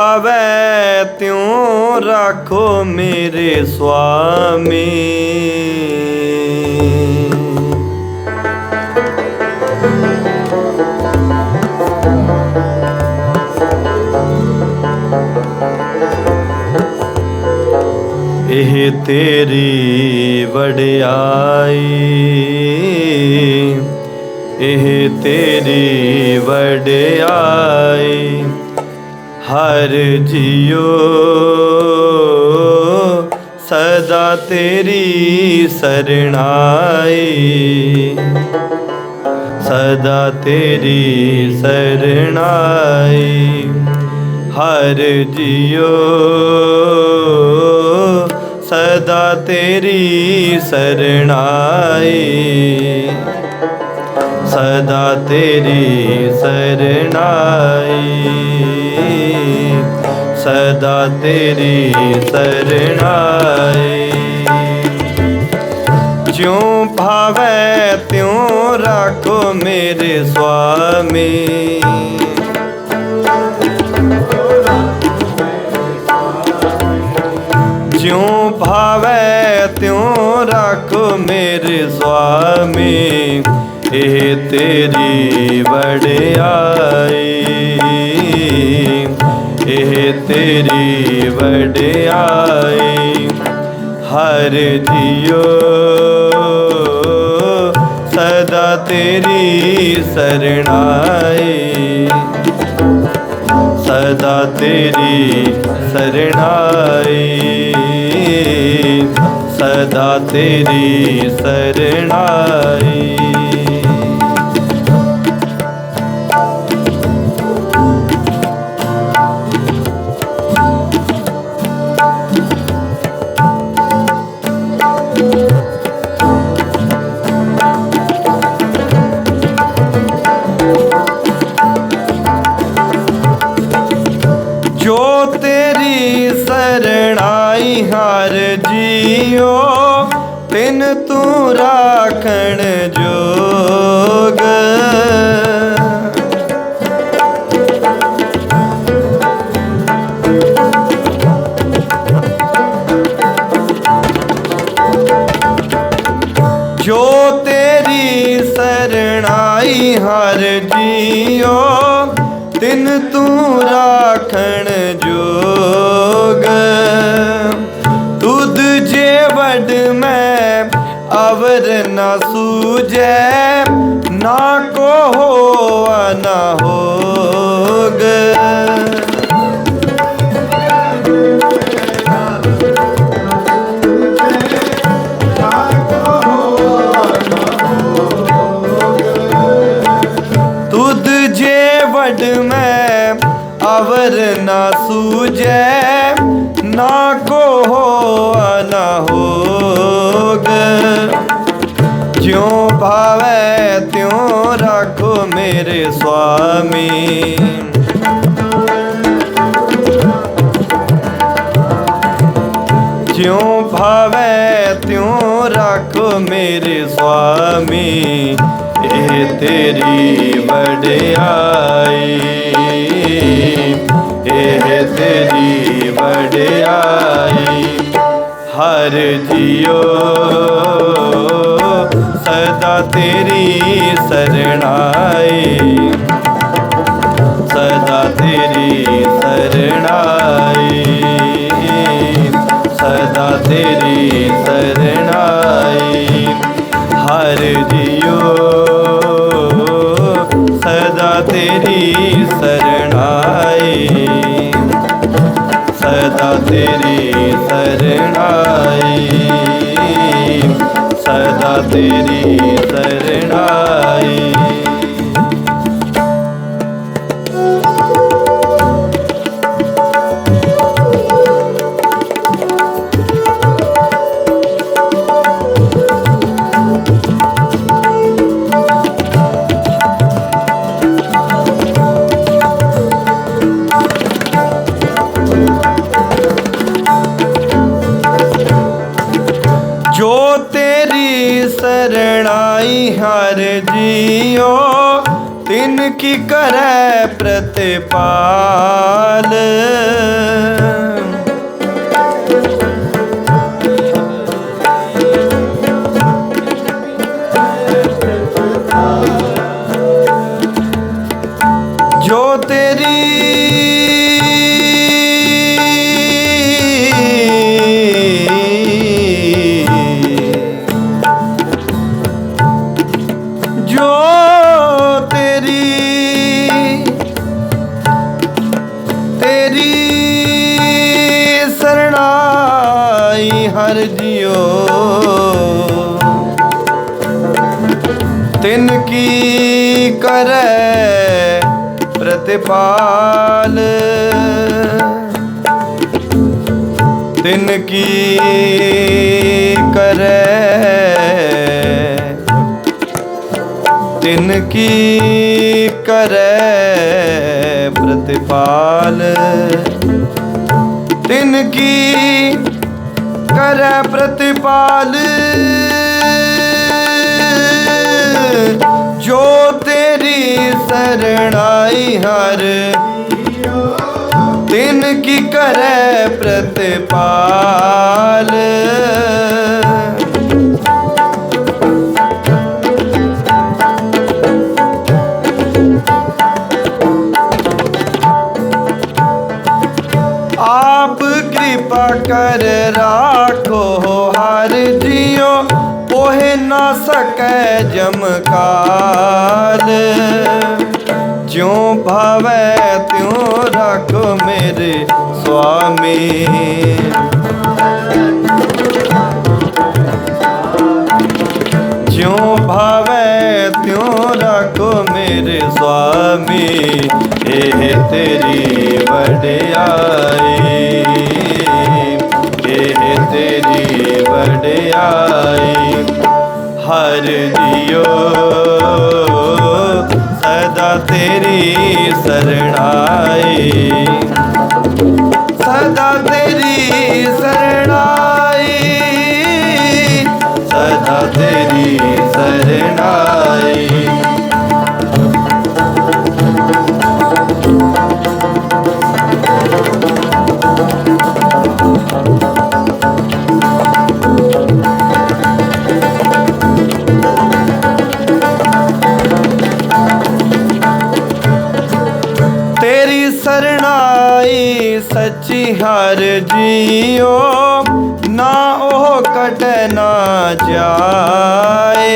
ਆਵੇ ਤਿਉ ਰੱਖੋ ਮੇਰੇ ਸੁਆਮੀ। ਇਹ ਤੇਰੀ ਵਡਿਆਈ ਇਹ ਤੇਰੀ ਵਡਿਆਈ। ਹਰ ਜਿਉ, ਸਦਾ ਤੇਰੀ ਸਰਣਾਈ। ਸਦਾ ਤੇਰੀ ਸਰਣਾਈ। ਹਰ ਜਿਉ, ਸਦਾ ਤੇਰੀ ਸਰਣਾਈ। ਸਦਾ ਤੇਰੀ ਸਰਣਾਈ। ਸਦਾ ਤੇਰੀ ਸਰਣਾਈ ਜਿਉ ਭਾਵੈ ਤਿਉ ਰੱਖੋ ਮੇਰੇ ਸੁਆਮੀ। ਜਿਉ ਭਾਵੈ ਤਿਉ ਰੱਖੋ ਮੇਰੇ ਸੁਆਮੀ, ਇਹ ਤੇਰੀ ਵਡਿਆਈ। ਇਹ ਤੇਰੀ ਵਡਿਆਈ ਹਰ ਜੀਓ ਸਦਾ ਤੇਰੀ ਸਰਣਾਈ। ਸਦਾ ਤੇਰੀ ਸਰਣਾਈ। ਸਦਾ ਤੇਰੀ ਸਰਣਾਈ। ਭਾਵੈ ਤਿਉ ਰੱਖੋ ਮੇਰੇ ਸੁਆਮੀ, ਇਹ ਤੇਰੀ ਵਡਿਆਈ। ਇਹ ਤੇਰੀ ਵਡਿਆਈ, ਹਰ ਜੀਓ। ਸਦਾ ਤੇਰੀ ਸਰਣਾਈ। ਸਦਾ ਤੇਰੀ ਸਰਣਾਈ। ਸਦਾ ਤੇਰੀ ਸਰਣਾਈ ਹਰ ਜਿਉ ਸਦਾ ਤੇਰੀ ਸਰਣਾਈ। ਸਦਾ ਤੇਰੀ ਸਰਣਾਈ। ਸਦਾ ਤੇਰੀ ਤੇਰੀ ਹਰ ਜੀਓ ਤਿਨ ਕੀ ਕਰੈ ਪ੍ਰਤਿਪਾਲ? ਤਿਨ ਕੀ ਕਰੈ ਪ੍ਰਤਿਪਾਲ? ਤਿਨ ਕੀ ਕਰੈ? ਤਿਨ ਕੀ ਕਰੈ ਪ੍ਰਤਿਪਾਲ? ਤਿਨ ਕੀ ਕਰੈ ਪ੍ਰਤਿਪਾਲ? ਜੋ ਤੇਰੀ ਸਰਣਾਈ ਹਰ ਤਿਨ ਕੀ ਕਰੈ ਪ੍ਰਤਿਪਾਲ ਆਪ ਕਿਰਪਾ ਕਰ ਰਾਖੋ ਹਰ ਜਿਉ ਕੋਹਿ ਨਾ ਸਕੈ ਜਮਕਾਲ ਜਿਉ ਭਾਵੈ ਤਿਉ ਰੱਖੋ ਮੇਰੇ ਸੁਆਮੀ। ਜਿਉ ਭਾਵੈ ਤਿਉ ਰੱਖੋ ਮੇਰੇ ਸੁਆਮੀ, ਇਹ ਤੇਰੀ ਵਡਿਆਈ। ਇਹ ਤੇਰੀ ਵਡਿਆਈ। ਹਰ ਜਿਉ। ਸਦਾ ਤੇਰੀ ਸਰਣਾਈ ਸਦਾ ਤੇਰੀ ਸਰਣਾਈ ਸਦਾ ਤੇਰੀ ਸਰਣਾਈ ਸਰਣਾਈ ਸੱਚੀ ਹਰ ਜੀਓ, ਨਾ ਉਹ ਕਟੈ ਨਾ ਜਾਏ।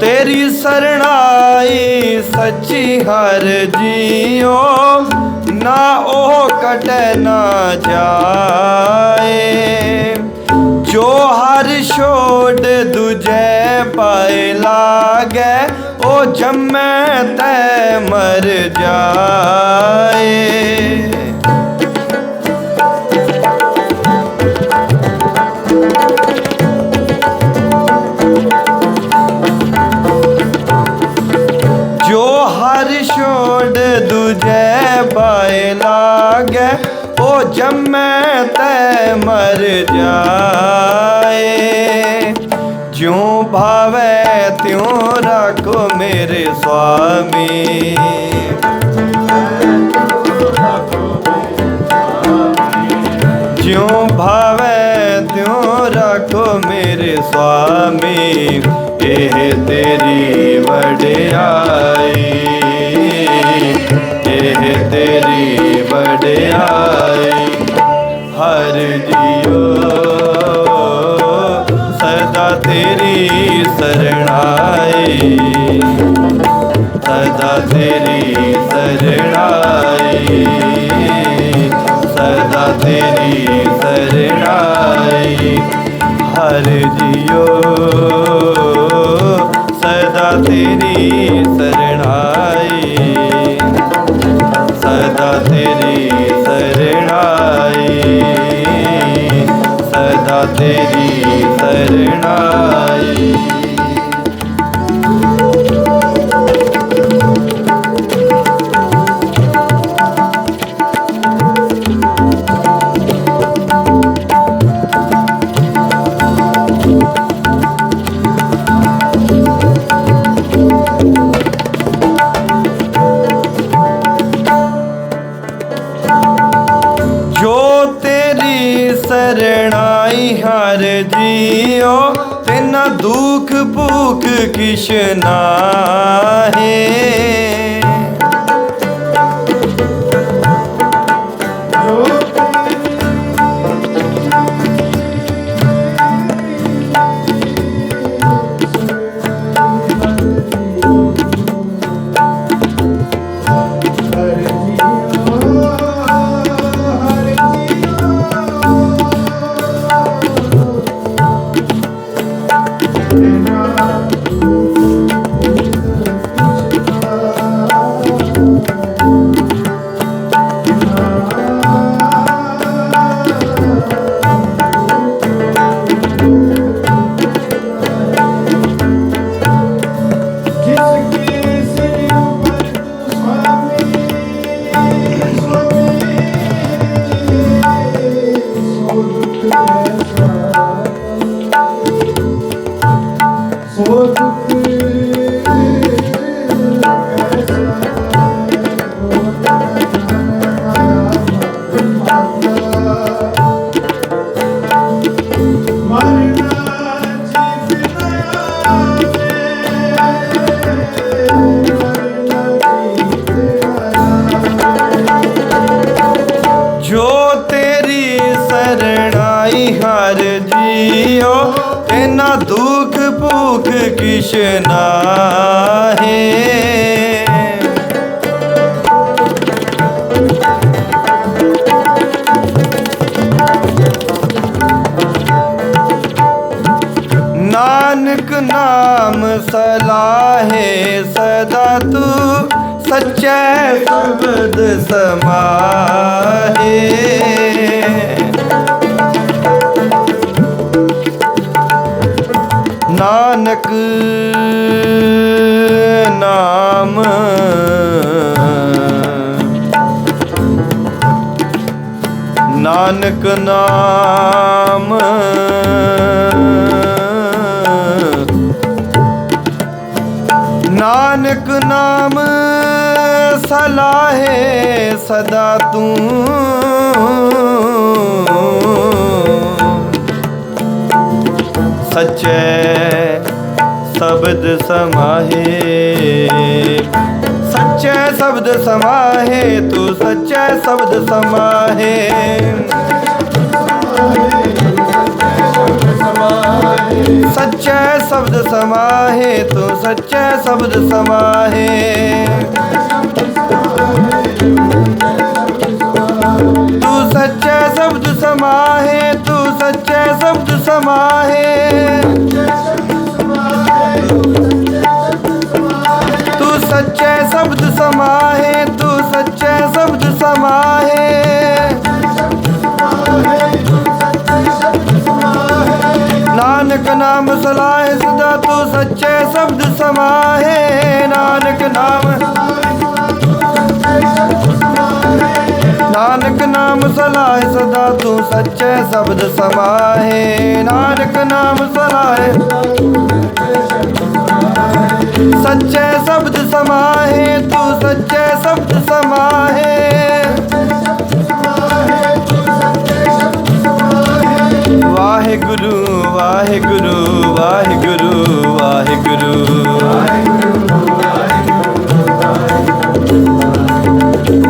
ਤੇਰੀ ਸਰਣਾਈ ਸੱਚੀ ਹਰ ਜੀਓ, ਨਾ ਉਹ ਕਟੈ ਨਾ ਜਾਏ। ਜੋ ਹਰ ਛੋੜ ਦੂਜੇ ਪਾਏ ਲਾਗੈ ਉਹ ਜੰਮੈ ਤੈ ਮਰ ਜਾਏ। ਜੋ ਹਰ ਛੋੜ ਦੂਜੇ ਪਾਏ ਲਾਗੈ ਜੰਮੈ ਤੈ ਮਰ ਜਾਏ। ਜਿਉ ਭਾਵੈ ਤਿਉ ਰੱਖੋ ਮੇਰੇ ਸੁਆਮੀ। ਜਿਉ ਭਾਵੈ ਤਿਉ ਰੱਖੋ ਮੇਰੇ ਸੁਆਮੀ, ਇਹ ਤੇਰੀ ਵਡਿਆਈ। ਇਹ ਤੇਰੀ ਵਡਿਆਈ। ਤੇਰੀ ਸਰਣਾਈ ਸਦਾ ਤੇਰੀ ਸਰਣਾਈ ਹਰ ਜੀਓ ਸਦਾ ਤੇਰੀ ਸਰਣਾਈ ਸਦਾ ਤੇਰੀ ਸਰਣਾਈ ਸਦਾ ਤੇਰੀ किश नाहे 我这 ਸੱਚੇ ਸ਼ਬਦ ਸਮਾਹੇ। ਨਾਨਕ ਨਾਮ। ਨਾਨਕ ਨਾਮ। ਸਦਾ ਤੂੰ ਸੱਚੇ ਸ਼ਬਦ ਸਮਾਹੇ। ਸੱਚੇ ਸ਼ਬਦ ਸਮਾਹੇ, ਤੂੰ ਸੱਚੇ ਸ਼ਬਦ ਸਮਾਹੇ। ਸੱਚੇ ਸ਼ਬਦ ਸਮਾਹੇ, ਤੂੰ ਸੱਚੇ ਸ਼ਬਦ ਸਮਾਹੇ। ਸਮਾਹੇ, ਤੂੰ ਸੱਚੇ ਸ਼ਬਦ ਸਮਾਹੇ। ਤੂੰ ਸੱਚੇ ਸ਼ਬਦ ਸਮਾਹੇ, ਤੂੰ ਸੱਚੇ ਸ਼ਬਦ ਸਮਾਹੇ। ਨਾਨਕ ਨਾਮ ਸਲਾਹੇ ਸਦਾ, ਤੂੰ ਸੱਚੇ ਸ਼ਬਦ ਸਮਾਹੇ। ਨਾਨਕ ਨਾਮ ਨਾਨਕ ਨਾਮ ਸਲਾਏ ਸਦਾ ਤੂੰ ਸੱਚੇ ਸ਼ਬਦ ਸਮਾਹੇ। ਨਾਨਕ ਨਾਮ ਸਲਾਏ ਸੱਚੇ ਸ਼ਬਦ ਸਮਾਏ ਤੂੰ ਸੱਚੇ ਸ਼ਬਦ ਸਮਾਹੇ। ਵਾਹਿਗੁਰੂ ਵਾਹਿਗੁਰੂ ਵਾਹਿਗੁਰੂ ਵਾਹਿਗੁਰੂ।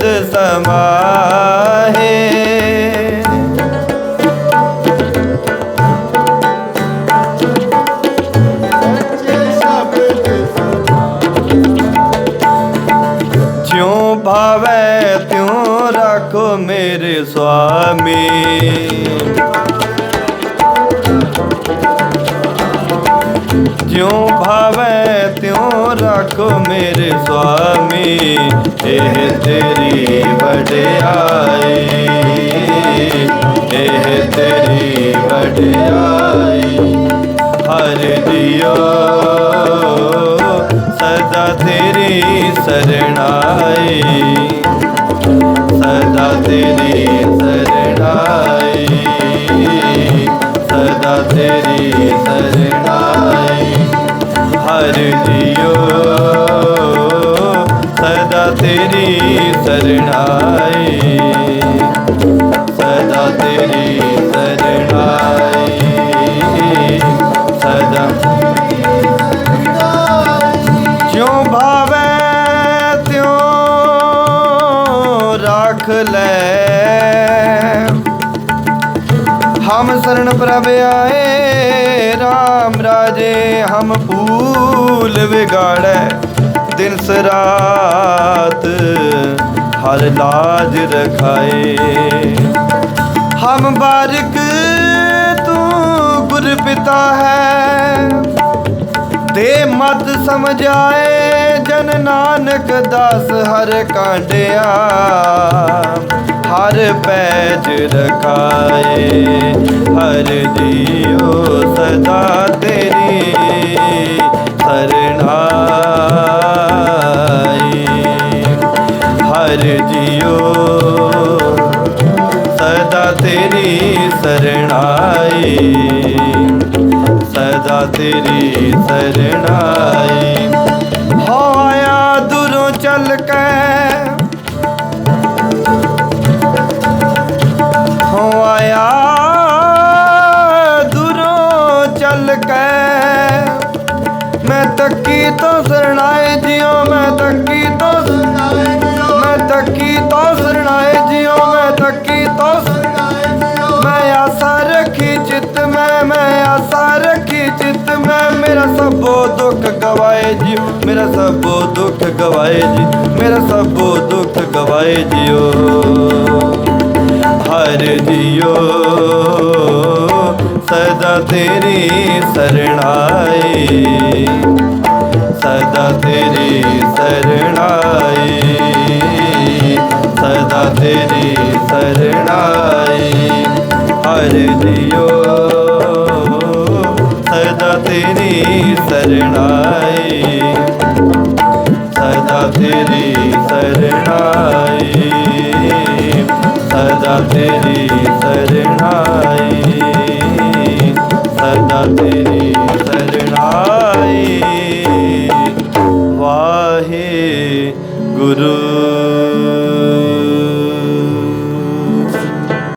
ਬਿਰਦ ਸਮਾਹੇ। ਜਿਉ ਭਾਵੈ ਤਿਉ ਰੱਖੋ ਮੇਰੇ ਸੁਆਮੀ। ਜਿਉ ਭਾਵੈ ਤਿਉ ਰੱਖੋ ਮੇਰੇ ਸੁਆਮੀ? ਇਹ ਤੇਰੀ ਵਡਿਆਈ। ਇਹ ਤੇਰੀ ਵਡਿਆਈ। ਹਰ ਦਿਓ, ਸਦਾ ਤੇਰੀ ਸਰਣਾਈ। ਸਦਾ ਤੇਰੀ ਸਰਣਾਈ। ਸਦਾ ਤੇਰੀ ਸਰਣਾਈ। ਹਰ ਜਿਉ ਸਦਾ ਤੇਰੀ ਸਰਣਾਈ। ਸਦਾ ਤੇਰੀ ਸਰਣਾਈ। ਸਦਾ ਜਿਉ ਭਾਵੈ ਤਿਉ ਰੱਖ ਲੈ। ਹਮ ਸਰਣ ਪ੍ਰਭ ਆਏ, ਰਾਮ ਰਾਜੇ ਹਮ ਪੂ ਭੂਲ ਵਿਗਾੜੈ, ਦਿਨ ਸਰਾਤ ਹਰ ਲਾਜ ਰਖਾਏ। ਹਮ ਬਾਰਕ ਤੂੰ ਗੁਰ ਪਿਤਾ ਹੈ, ਦੇ ਮਤ ਸਮਝਾਏ ਜਨ ਨਾਨਕ ਦਾਸ ਹਰ ਕਾਂਡਿਆ, ਹਰ ਪੈਜ ਰਖਾਏ। ਹਰ ਜੀਉ ਸਦਾ ਤੇਰੀ। ਸਰਣਾਈ ਹਰ ਜੀਉ ਸਦਾ ਤੇਰੀ ਸਰਣਾਈ। ਸਦਾ ਤੇਰੀ ਸਰਣਾਈ। ਹੋ ਆਇਆ ਦੁਰੋਂ ਚੱਲ ਕੇ। ਹੋ ਆਇਆ ਦੁਰੋਂ ਚੱਲ ਕੇ। ਤੱਕੀ ਤੋਂ ਸਰਣਾਏ ਜਿਉ ਮੈਂ ਤੱਕੀ ਤੋਂ ਸਰਣਾਏ ਜਿਉ ਮੈਂ ਤੱਕੀ ਤੋਂ ਸਰਣਾਏ ਜਿਉ ਮੈਂ ਤੱਕੀ ਤੋਂ ਸਰਣਾਏ ਜਿਉ ਮੈਂ ਆਸਾ ਰੱਖੀ ਚਿੱਤ, ਮੈਂ ਮੈਂ ਆਸਾ ਰੱਖੀ ਚਿੱਤ, ਮੈਂ, ਮੇਰਾ ਸਭੋ ਦੁੱਖ ਗਵਾਏ ਜੀ। ਮੇਰਾ ਸਭੋ ਦੁੱਖ ਗਵਾਏ ਜੀ, ਮੇਰਾ ਸਭੋ ਦੁੱਖ ਗਵਾਏ ਜਿਓ ਹਰ ਜਿਓ। ਸਦਾ ਤੇਰੀ ਸਰਣਾਈ ਸਦਾ ਤੇਰੀ ਸਰਣਾਈ ਸਦਾ ਤੇਰੀ ਸਰਣਾਈ ਹਰ ਜਿਓ ਸਦਾ ਤੇਰੀ ਸਰਣਾਈ ਸਦਾ ਤੇਰੀ ਸਰਣਾਈ ਸਦਾ ਤੇਰੀ ਸਰਣਾਈ ਨਾ ਤੇਰੀ ਸਰਣਾਈ। ਵਾਹੇ ਗੁਰੂ